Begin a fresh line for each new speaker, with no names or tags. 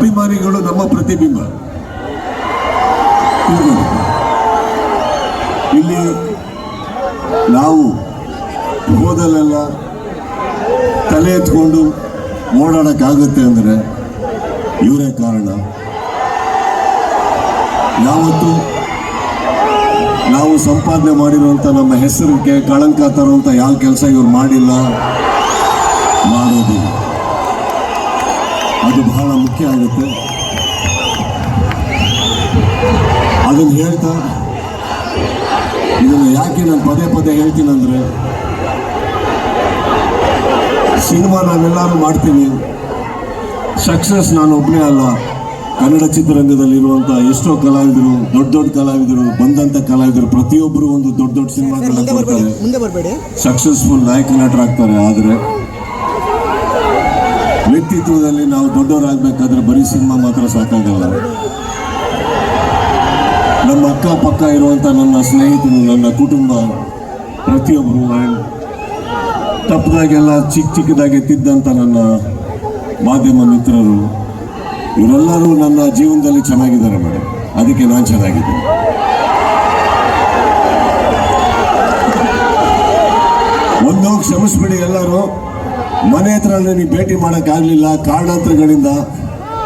ಅಭಿಮಾನಿಗಳು ನಮ್ಮ ಪ್ರತಿಬಿಂಬ. ಇಲ್ಲಿ ನಾವು ಹೋದಲ್ಲೆಲ್ಲ ತಲೆ ಎತ್ಕೊಂಡು ಓಡಾಡೋಕ್ಕಾಗುತ್ತೆ ಅಂದರೆ ಇವರೇ ಕಾರಣ. ಯಾವತ್ತು ನಾವು ಸಂಪಾದನೆ ಮಾಡಿರುವಂಥ ನಮ್ಮ ಹೆಸರಿಗೆ ಕಳಂಕ ತರುವಂಥ ಯಾವ ಕೆಲಸ ಇವ್ರು ಮಾಡಿಲ್ಲ, ಮಾಡೋದಿಲ್ಲ. ಅದು ಬಹಳ ಮುಖ್ಯ ಆಗುತ್ತೆ ಅದನ್ನು ಹೇಳ್ತಾ ಇದನ್ನು ಯಾಕೆ ನಾನು ಪದೇ ಪದೇ ಹೇಳ್ತೀನಂದ್ರೆ ಸಿನಿಮಾ ನಾವೆಲ್ಲರೂ ಮಾಡ್ತೀವಿ ಸಕ್ಸಸ್ ನಾನು ಒಬ್ಬನೇ ಅಲ್ಲ ಕನ್ನಡ ಚಿತ್ರರಂಗದಲ್ಲಿರುವಂಥ ಎಷ್ಟೋ ಕಲಾವಿದರು ದೊಡ್ಡ ದೊಡ್ಡ ಕಲಾವಿದರು ಬಂದಂಥ ಕಲಾವಿದರು ಪ್ರತಿಯೊಬ್ಬರು ಒಂದು ದೊಡ್ಡ ದೊಡ್ಡ ಸಿನಿಮಾಗಳನ್ನ ಕೊಡ್ತಾರೆ. ಸಕ್ಸಸ್ಫುಲ್ ನಾಯಕ ನಟರಾಗ್ತಾರೆ ಆದರೆ ವ್ಯಕ್ತಿತ್ವದಲ್ಲಿ ನಾವು ದೊಡ್ಡವರಾಗಬೇಕಾದ್ರೆ ಬರೀ ಸಿನಿಮಾ ಮಾತ್ರ ಸಾಕಾಗಲ್ಲ. ನಮ್ಮ ಅಕ್ಕಪಕ್ಕ ಇರುವಂಥ ನನ್ನ ಸ್ನೇಹಿತರು, ನನ್ನ ಕುಟುಂಬ ಪ್ರತಿಯೊಬ್ಬರು ಆ್ಯಂಡ್ ತಪ್ಪದಾಗೆಲ್ಲ ಚಿಕ್ಕ ಚಿಕ್ಕದಾಗಿ ತಿದ್ದಂಥ ನನ್ನ ಮಾಧ್ಯಮ ಮಿತ್ರರು, ಇವರೆಲ್ಲರೂ ನನ್ನ ಜೀವನದಲ್ಲಿ ಚೆನ್ನಾಗಿದ್ದಾರೆ ಮೇಡಮ್ ಅದಕ್ಕೆ ನಾನು ಚೆನ್ನಾಗಿದ್ದೀನಿ. ಒಂದು ಕ್ಷಮಿಸ್ಬಿಡಿ ಎಲ್ಲರೂ. ಮನೆ ಹತ್ರ ನೀವು ಭೇಟಿ ಮಾಡೋಕ್ಕಾಗಲಿಲ್ಲ ಕಾರಣಾಂತರಗಳಿಂದ